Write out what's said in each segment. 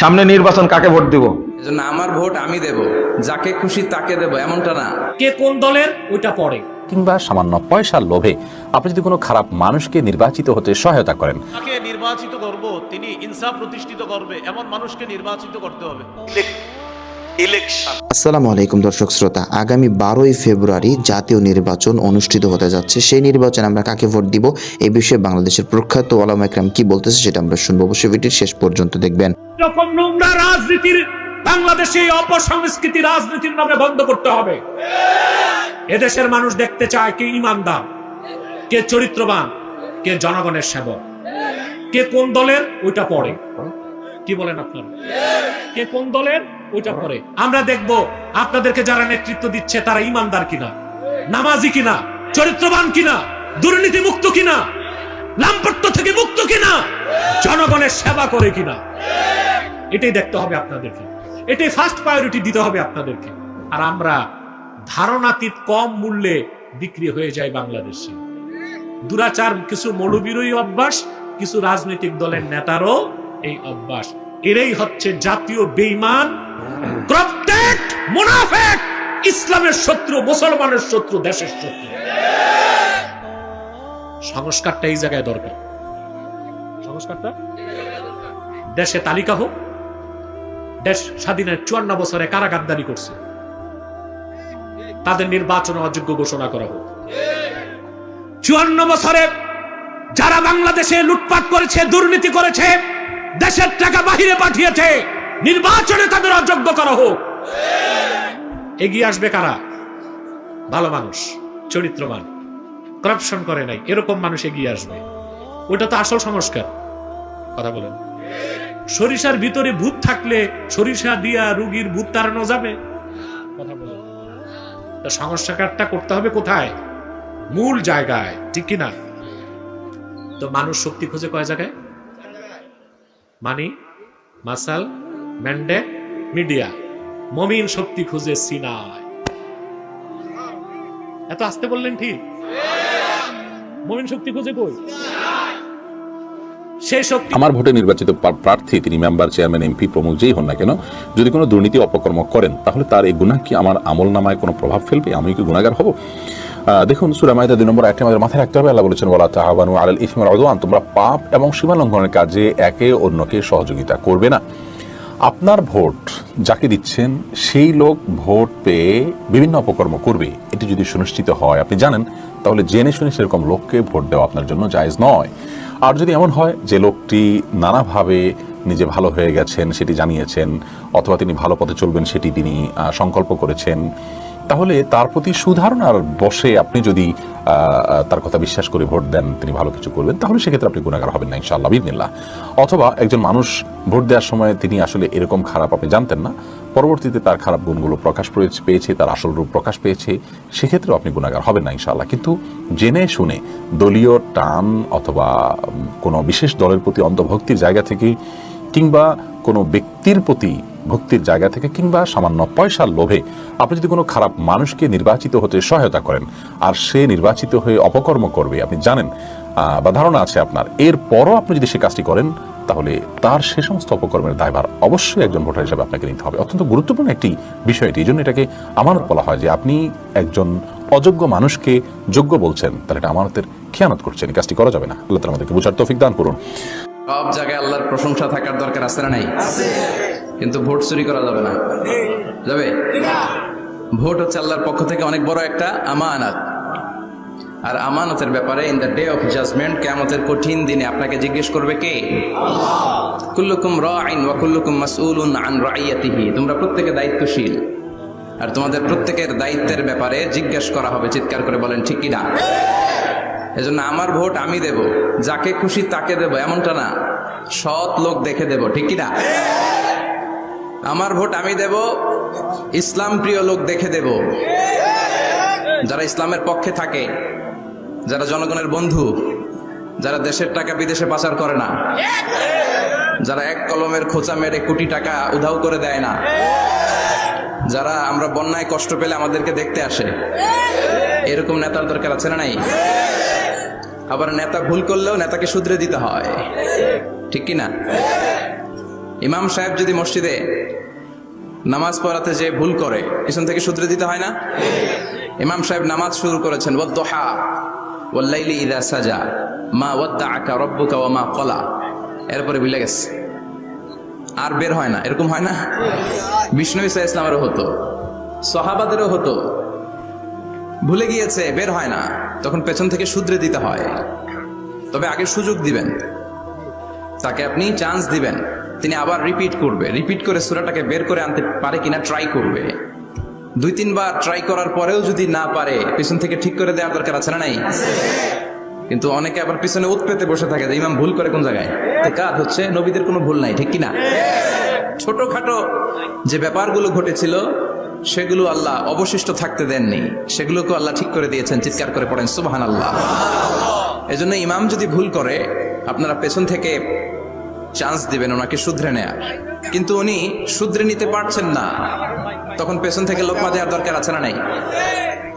সামনে নির্বাচন কাকে ভোট দিব? এজন্য আমার ভোট আমি দেব। যাকে খুশি তাকে দেব এমনটা না। কে কোন দলের ওইটা পড়ে কিংবা সামান্য পয়সার লোভে আপনি যদি কোনো খারাপ মানুষকে নির্বাচিত হতে সহায়তা করেন। তাকে নির্বাচিত করব তিনি ইনসাফ প্রতিষ্ঠিত করবে এমন মানুষকে নির্বাচিত করতে হবে। আসসালামু আলাইকুম দর্শক শ্রোতা আগামী বারোই ফেব্রুয়ারি জাতীয় নির্বাচন অনুষ্ঠিত হতে যাচ্ছে। সেই নির্বাচনে আমরা কাকে ভোট দিব এই বিষয়ে বাংলাদেশের প্রখ্যাত ওলামা একরাম কি বলতেছে সেটা আমরা শুনব। অবশ্যই ভিডিওর শেষ পর্যন্ত দেখবেন। এরকম নোংরা রাজনীতির বাংলাদেশে অপসংস্কৃতি রাজনীতির নামে বন্ধ করতে হবে। এদেশের মানুষ দেখতে চায় কে ইমানদার কে চরিত্রবান কে জনগণের সেবক। কে কোন দলের ওইটা পড়ে কি বলেন আপনারা? কে কোন দলের ওইটা পড়ে আমরা দেখব আপনাদেরকে যারা নেতৃত্ব দিচ্ছে তারা ইমানদার কিনা, নামাজি কিনা, চরিত্রবান কিনা দুর্নীতি মুক্ত কিনা লাম্পট্য থেকে মুক্ত কিনা, জনগণের সেবা করে কিনা। এটাই দেখতে হবে আপনাদেরকে। এটাই ফার্স্ট প্রায়োরিটি দিতে হবে আপনাদেরকে। আর আমরা ধারণাতীত কম মূল্যে বিক্রি হয়ে যায় বাংলাদেশে। দুরাচার, কিছু মৌলবীরই অভ্যাস, কিছু রাজনৈতিক দলের নেতারও এই অভ্যাস। এরাই হচ্ছে জাতীয় বেইমান প্রত্যেক মুনাফেক ইসলামের শত্রু, মুসলমানের শত্রু, দেশের শত্রু। সংস্কারটা এই জায়গায় দরকার। সংস্কারটা? দেশে তালিকা হোক। দেশ স্বাধীনের চুয়ান্ন বছরে কারা গাদ্দারি করছে। তাদের নির্বাচন অযোগ্য ঘোষণা করা হোক। চুয়ান্ন বছরে যারা বাংলাদেশে লুটপাট করেছে, দুর্নীতি করেছে, দেশের টাকা বাহিরে পাঠিয়েছে নির্বাচনে তাদের অযোগ্য করা হোক। এগিয়ে আসবে কারা? ভালো মানুষ, চরিত্রবান। করাপশন করে নাই, এরকম মানুষ এগিয়ে আসবে। ওটা তো আসল সংস্কার। কথা বলেন। সরিষার ভিতরে ভূত থাকলে সরিষা দিয়া রুগীর ভূত তাড়ানো যাবে। কথা বলেন। সংস্কারটা করতে হবে কোথায়? মূল জায়গায়, ঠিক কিনা? তো মানুষ শক্তি খোঁজে কয় জায়গায়? মানি, মাসাল ম্যান্ডে মিডিয়া, মমিন শক্তি খুঁজে সিনায়। এত আসতে বললেন ঠিক? মমিন শক্তি খুঁজে কই? আমার ভোটে নির্বাচিত প্রার্থী, তিনি মেম্বার, চেয়ারম্যান, এমপি, প্রমুখ যেই হন না কেন, যদি কোনো দুর্নীতি অপকর্ম করেন, তাহলে তার এই গুণা কি আমার আমল নামায় কোনো প্রভাব ফেলবে? আমি কি গুণাগার হব? দেখুন সুরামায়দা দুই নম্বর একটা আমাদের মাথায় রাখতে হবে। আল্লাহ বলেছেন বলা তাহাবানু আলাল ইসমাল আদওয়ান তোমরা পাপ এবং সীমা লঙ্ঘনের কাজে একে অন্যকে সহযোগিতা করবে না। আপনার ভোট যাকে দিচ্ছেন, সেই লোক ভোট পেয়ে বিভিন্ন অপকর্ম করবে। এটি যদি সুনিশ্চিত হয়, আপনি জানেন, তাহলে জেনে শুনে সেরকম লোককে ভোট দেওয়া আপনার জন্য জায়জ নয়। আর যদি এমন হয়, যে লোকটি নানাভাবে নিজে ভালো হয়ে গেছেন, সেটি জানিয়েছেন, অথবা তিনি ভালো পথে চলবেন, সেটি তিনি সংকল্প করেছেন তাহলে তার প্রতি সুধারণার বসে আপনি যদি তার কথা বিশ্বাস করে ভোট দেন, তিনি ভালো কিছু করবেন, তাহলে সেক্ষেত্রে আপনি গুণাগার হবেন না, ইনশাআল্লাহ বিদিনিল্লাহ অথবা একজন মানুষ ভোট দেওয়ার সময় তিনি আসলে এরকম খারাপ আপনি জানতেন না, পরবর্তীতে তার খারাপ গুণগুলো প্রকাশ পেয়েছে- তার আসল রূপ প্রকাশ পেয়েছে, সেক্ষেত্রেও আপনি গুণাগার হবেন না, ইনশাআল্লাহ। কিন্তু জেনে শুনে দলীয় টান অথবা কোনো বিশেষ দলের প্রতি অন্তর্ভক্তির জায়গা থেকে কিংবা কোনো ব্যক্তির প্রতি ভক্তির জায়গা থেকে কিংবা সামান্য পয়সার লোভে আপনি যদি কোনো খারাপ মানুষকে নির্বাচিত হতে সহায়তা করেন, আর সে নির্বাচিত হয়ে অপকর্ম করবে, আপনি জানেন বা ধারণা আছে আপনার। এরপরও আপনি যদি সে কাজটি করেন, তাহলে তার সে সমস্ত অপকর্মের দায়ভার অবশ্যই একজন ভোটার হিসাবে আপনাকে নিতে হবে। অত্যন্ত গুরুত্বপূর্ণ একটি বিষয় এটি। এই জন্য এটাকে আমানত বলা হয় যে আপনি একজন অযোগ্য মানুষকে যোগ্য বলছেন, তাহলে এটা আমানতের খেয়ানত করছেন। এই কাজটি করা যাবে না। আল্লাহ আমাদেরকে বুঝার তৌফিক দান করুন। সব জায়গায় আল্লাহর প্রশংসা থাকার দরকার আছে না নাই? কিন্তু ভোট চুরি করা যাবে না। যাবে? ভোট হচ্ছে আল্লাহর পক্ষ থেকে অনেক বড় একটা আমানত। আর আমানতের ব্যাপারে in the day of judgement কেমতের কঠিন দিনে আপনাকে জিজ্ঞেস করবে কে? কুল্লুকুম রাইন ওয়া কুল্লুকুম মাসউলুন আন রাইয়াতিহি। তোমরা প্রত্যেকে দায়িত্বশীল। আর তোমাদের প্রত্যেকের দায়িত্বের ব্যাপারে জিজ্ঞেস করা হবে চিৎকার করে বলেন ঠিক কি না? এজন্য আমার ভোট আমি দেব, যাকে খুশি তাকে দেব, এমনটা না। সৎ লোক দেখে দেব, ঠিক কি না আমার ভোট আমি দেব, ইসলাম প্রিয় লোক দেখে দেব। যারা ইসলামের পক্ষে থাকে, যারা জনগণের বন্ধু, যারা দেশের টাকা বিদেশে পাচার করে না, যারা এক কলমের খোঁচা মেরে কোটি টাকা উধাও করে দেয় না, যারা আমরা বন্যায় কষ্ট পেলে আমাদেরকে দেখতে আসে, এরকম নেতার দরকার আছে না নাই? আবার নেতা ভুল করলেও নেতাকে শুধরে দিতে হয়। ঠিক কি না ইমাম সাহেব যদি মসজিদে নামাজ পড়াতে যে ভুল করে, পিছন থেকে সূত্রে দিতে হয় না? ইমাম সাহেব নামাজ শুরু করেছেন সাজা, মা ওয়া মা কলা এরপরে ভুলে গেছে। আর বের হয় না। এরকম হয় না? বিষ্ণু ইসা ইসলামেরও হতো, সহাবাদেরও হতো। ভুলে গিয়েছে, বের হয় না। তখন পেছন থেকে শুধরে দিতে হয়। তবে আগে সুযোগ দিবেন। তাকে আপনি চান্স দিবেন। তিনি আবার রিপিট করবে। রিপিট করে সুরাটাকে বের করে আনতে পারে কিনা ট্রাই করবে। দুই, তিনবার ট্রাই করার পরেও যদি না পারে, পিছন থেকে ঠিক করে দেওয়ার দরকার আছে না নাই? কিন্তু অনেকে আবার পিছনে উৎপেতে বসে থাকে যে, ইমাম, ভুল করে কোন জায়গায়? কাজ হচ্ছে নবীদের কোনো ভুল নাই, ঠিক কিনা? ছোটখাটো যে ব্যাপারগুলো ঘটেছিল সেগুলো আল্লাহ অবশিষ্ট থাকতে দেননি। সেগুলোকে আল্লাহ ঠিক করে দিয়েছেন, চিৎকার করে পড়েন সুবাহান আল্লাহ এজন্য ইমাম যদি ভুল করে, আপনারা পেছন থেকে চান্স দিবেন ওনাকে শুধরে নেয়ার। কিন্তু উনি শুধরে নিতে পারছেন না, তখন পেছন থেকে লোকমা দেওয়ার দরকার আছে না নাই?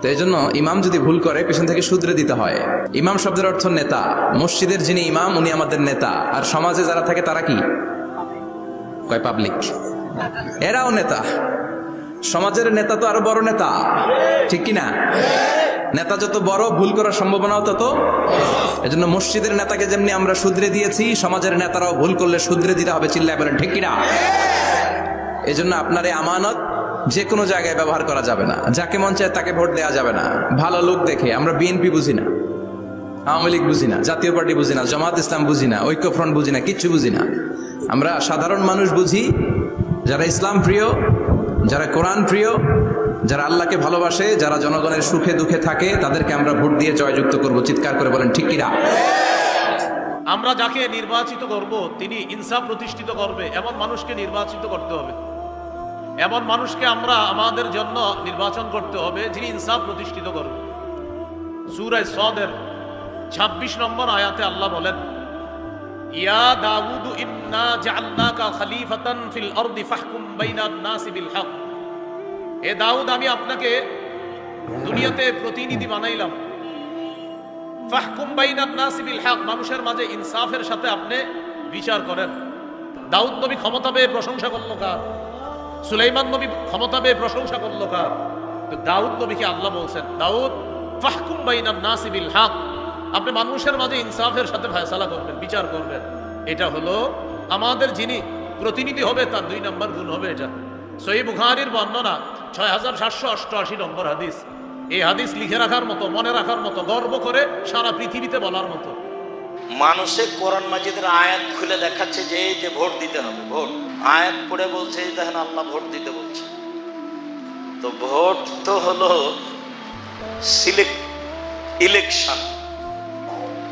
তো এই জন্য ইমাম যদি ভুল করে, পেছন থেকে শুধরে দিতে হয়। ইমাম শব্দের অর্থ নেতা। মসজিদের যিনি ইমাম, উনি আমাদের নেতা। আর সমাজে যারা থাকে, তারা কি? কয় পাবলিক। এরাও নেতা। সমাজের নেতা তো আরও বড় নেতা। ঠিক কি না নেতা যত বড়, ভুল করার সম্ভাবনাও তত। এজন্য মসজিদের নেতাকে যেমনি আমরা শুধরে দিয়েছি, সমাজের নেতারাও ভুল করলে শুধরে দিতে হবে চিল্লায় বলেন, ঠিক কিনা? এজন্য আপনার এই আমানত যে কোনো জায়গায় ব্যবহার করা যাবে না। যাকে মন চায় তাকে ভোট দেওয়া যাবে না। ভালো লোক দেখে, আমরা বিএনপি বুঝি না, আওয়ামী লীগ বুঝি না, জাতীয় পার্টি বুঝি না, জামাত ইসলাম বুঝি না, ঐক্যফ্রন্ট বুঝি না, কিচ্ছু বুঝি না। আমরা সাধারণ মানুষ বুঝি, যারা ইসলাম প্রিয় যারা কোরআন প্রিয়, যারা আল্লাহকে ভালোবাসে, যারা জনগণের সুখে দুঃখে থাকে, তাদেরকে আমরা ভোট দিয়ে জয়যুক্ত করব। চিৎকার করে বলেন, ঠিক কিনা আমরা যাকে নির্বাচিত করব, তিনি ইনসাফ প্রতিষ্ঠিত করবে। এমন মানুষকে নির্বাচিত করতে হবে। এমন মানুষকে আমরা আমাদের জন্য নির্বাচন করতে হবে, যিনি ইনসাফ প্রতিষ্ঠিত করবে। সুরায় সদের ২৬ নম্বর আয়াতে আল্লাহ বলেন ইয়া দাউদ ইন্না জাআলনাকা খলিফাতান ফিল আরদি ফাহকুম বাইনান নাসি বিল হক। এ দাউদ, আমি আপনাকে দুনিয়াতে প্রতিনিধি বানাইলাম। ফাহকুম বাইনান নাসি বিল হক, মানুষের মাঝে ইনসাফের সাথে আপনি বিচার করেন। দাউদ নবী ক্ষমতা পেয়ে প্রশংসা করল কার? সুলাইমান নবী ক্ষমতা পেয়ে প্রশংসা করল কার? দাউদ নবীকে আল্লাহ বলছেন, দাউদ, ফাহকুম বাইনান নাসি বিল হক। আপনি মানুষের মাঝে ইনসাফের সাথে ফয়সালা করবেন, বিচার করবেন। এটা হলো আমাদের যিনি প্রতিনিধি হবে, তার দুই নম্বর গুণ হবে এটা। সহি বুখারির বর্ণনা ছয় হাজার সাতশো অষ্টআশি নম্বর হাদিস। এই হাদিস লিখে রাখার মতো, মনে রাখার মতো, গর্ব করে সারা পৃথিবীতে বলার মতো। মানুষে কোরআন মাজিদের আয়াত খুলে দেখাচ্ছে যে এই যে ভোট দিতে হবে, ভোট। আয়াত পড়ে বলছে দেখেন আল্লাহ ভোট দিতে বলছে। তো ভোট তো হলো সিলেক্ট ইলেকশন।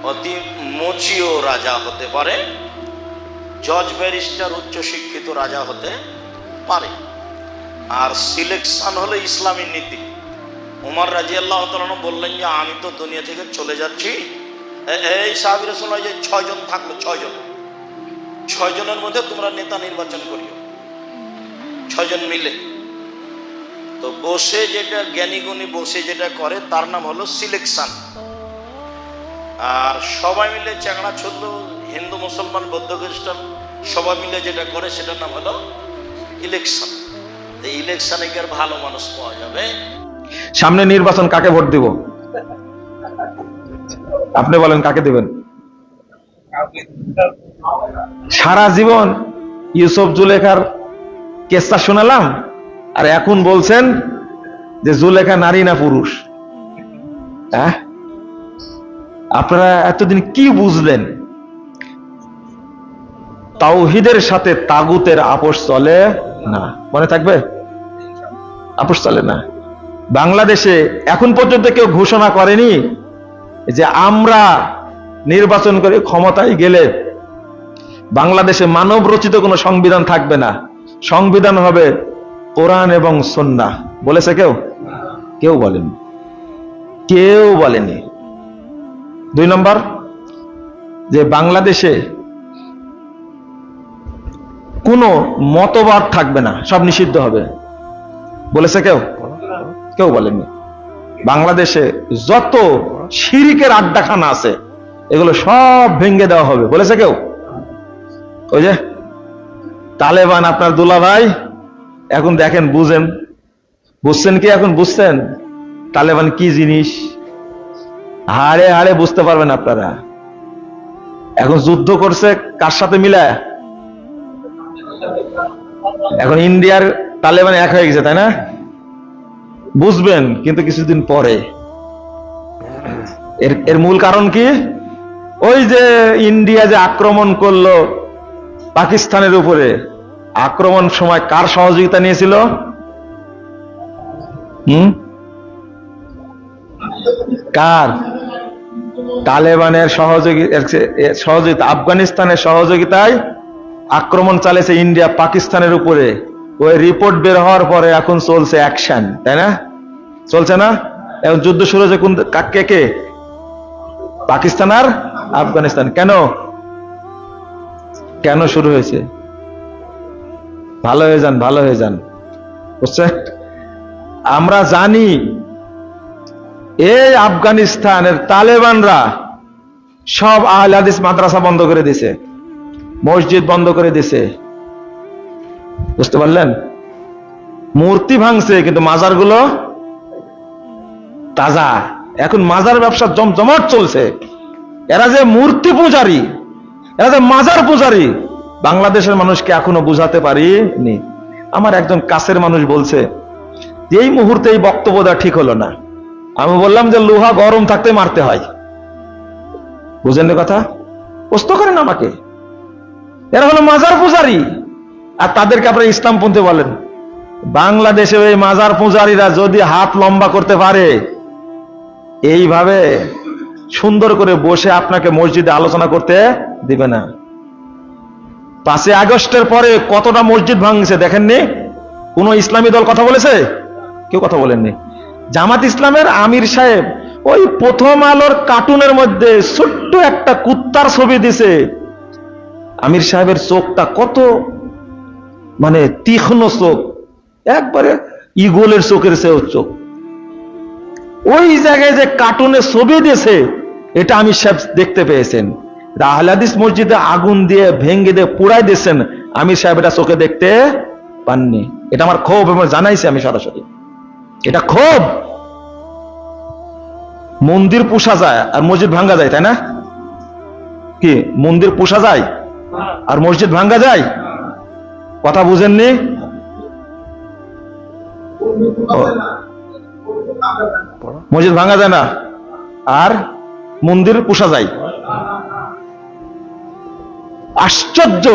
অতি মচিও রাজা হতে পারে, জজ ব্যারিস্টার উচ্চশিক্ষিত রাজা হতে পারে। আর সিলেকশন হলো ইসলামী নীতি। উমার রাজি আল্লাহ বললেন যে, আমি তো দুনিয়া থেকে চলে যাচ্ছি। এই সাহাবির সময় যে ছয়জন থাকল, ছয়জন। ছয়জনের মধ্যে তোমরা নেতা নির্বাচন করিও। ছয়জন মিলে। তো বসে যেটা জ্ঞানী গুণী বসে যেটা করে, তার নাম হলো সিলেকশন। আর সবাই মিলে চ্যাংড়া ছুড়ল হিন্দু, মুসলমান, বৌদ্ধ, খ্রিস্টান, সবাই মিলে যেটা করে সেটার নাম হলো ইলেকশন ইলেকশনে আর ভালো মানুষ পাওয়া যাবে? সামনে নির্বাচন কাকে ভোট দিব? আপনি বলেন, কাকে দিবেন? সারা জীবন ইউসুফ জুলেখার কেসটা শোনালাম, আর এখন বলছেন যে জুলেখা নারী না পুরুষ? হ্যাঁ? আপনারা এতদিন কি বুঝলেন? তাওহিদের সাথে তাগুতের আপোষ চলে না। মনে থাকবে? আপোষ চলে না। বাংলাদেশে এখন পর্যন্ত কেউ ঘোষণা করেনি যে আমরা নির্বাচন করে ক্ষমতায় গেলে বাংলাদেশে মানব রচিত কোনো সংবিধান থাকবে না। সংবিধান হবে কোরআন এবং সন্না বলেছে কেউ? কেউ বলেনি। কেউ বলেনি। দুই নম্বর, যে বাংলাদেশে কোনো মতবাদ থাকবে না, সব নিষিদ্ধ হবে। বলেছে কেউ? কেউ বলেনি বাংলাদেশে যত শিরিকের আড্ডাখানা আছে, এগুলো সব ভেঙে দেওয়া হবে। বলেছে কেউ? ওই যে তালেবান আপনার দুলা ভাই এখন দেখেন, বুঝেন। বুঝছেন কি এখন? বুঝছেন? তালেবান কি জিনিস? হাড়ে হাড়ে বুঝতে পারবেন আপনারা। এখন যুদ্ধ করছে, কার সাথে মিলায় এখন ইন্ডিয়ার তালেবান এক হয়ে গেছে, তাই না? বুঝবেন, কিন্তু কিছুদিন পরে। এর এর মূল কারণ কি? ওই যে ইন্ডিয়া যে আক্রমণ করল পাকিস্তানের উপরে, আক্রমণ সময় কার সহযোগিতা নিয়েছিল? হুম? কার? তালেবানের সহযোগী সহযোগিতা আফগানিস্তানের সহযোগিতায় আক্রমণ চালিয়েছে ইন্ডিয়া পাকিস্তানের উপরে। ওই রিপোর্ট বের হওয়ার পরে এখন চলছে অ্যাকশন, তাই না? চলছে না? এখন যুদ্ধ শুরু হয়েছে কোন কা- কে কে? পাকিস্তান আর আফগানিস্তান। কেন? কেন শুরু হয়েছে? ভালো হয়ে যান, ভালো হয়ে যান। বুঝছে আমরা জানি এই আফগানিস্তানের তালেবানরা সব আহলে হাদিস মাদ্রাসা বন্ধ করে দিছে, মসজিদ বন্ধ করে দিছে। বুঝতে পারলেন? মূর্তি ভাঙছে, কিন্তু মাজারগুলো তাজা। এখন মাজার ব্যবসা জমজমাট চলছে। এরা যে মূর্তি পূজারি, এরা যে মাজার পূজারি, বাংলাদেশের মানুষকে এখনও বুঝাতে পারিনি। আমার একজন কাছের মানুষ বলছে যে এই মুহূর্তে এই বক্তব্যটা ঠিক হলো না। আমি বললাম যে লোহা গরম থাকতে মারতে হয়। বুঝেন কথা? প্রশ্ন করেন আমাকে। এরা হলো মাজার পূজারি। আর তাদেরকে আপনারা ইসলামপন্থী বলেন। বাংলাদেশে এই মাজার পূজারীরা যদি হাত লম্বা করতে পারে, এইভাবে সুন্দর করে বসে আপনাকে মসজিদে আলোচনা করতে দিবে না। পাঁচই আগস্টের পরে কতটা মসজিদ ভাঙছে দেখেননি? কোন ইসলামী দল কথা বলেছে? কেউ কথা বলেননি। জামাত ইসলামের আমির সাহেব ওই প্রথম আলোর কার্টুনের মধ্যে ছোট্ট একটা কুত্তার ছবি দিছে। আমির সাহেবের চোখটা কত মানে তীক্ষ্ণ চোখ। একবারে ইগোলের চোখের চেয়েও চোখ। ওই জায়গায় যে কার্টুনে ছবি দিয়েছে এটা আমি সাহেব দেখতে পেয়েছেন। আহলাদিস মসজিদে আগুন দিয়ে ভেঙ্গে দিয়ে পুড়াই দিয়েছেন। আমির সাহেব এটা চোখে দেখতে পাননি। এটা আমার ক্ষোভ এবং জানাইছি আমি সরাসরি। এটা ক্ষোভ। মন্দির পোষা যায় আর মসজিদ ভাঙ্গা যায়, তাই না? কি, মন্দির পোষা যায় আর মসজিদ ভাঙ্গা যায়? কথা বুঝেননি? মসজিদ ভাঙ্গা যায় না আর মন্দির পোষা যায়। আশ্চর্য!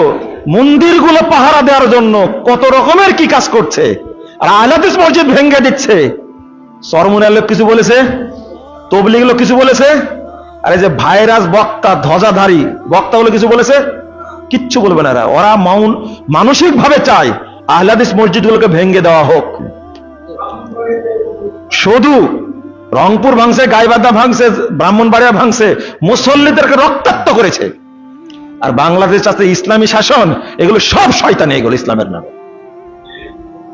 মন্দিরগুলো পাহারা দেওয়ার জন্য কত রকমের কি কাজ করছে? আর আলাদিস মসজিদ ভেঙ্গে দিচ্ছে। সরমুনার লোক কিছু বলেছে তবলিগ লোক কিছু বলেছে, আর এই যে ভাইরাস বক্তা, ধ্বজাধারী বক্তাগুলো কিছু বলেছে, কিচ্ছু বলবে না ওরা মাউন মানসিক ভাবে চায় আহলাদিস মসজিদগুলোকে ভেঙ্গে দেওয়া হোক। শুধু রংপুর ভাঙছে, গাইবান্ধা ভাঙছে, ব্রাহ্মণবাড়িয়া ভাঙছে, মুসল্লিদেরকে রক্তাক্ত করেছে। আর বাংলাদেশ আছে ইসলামী শাসন, এগুলো সব শয়তানি এগুলো ইসলামের নামে।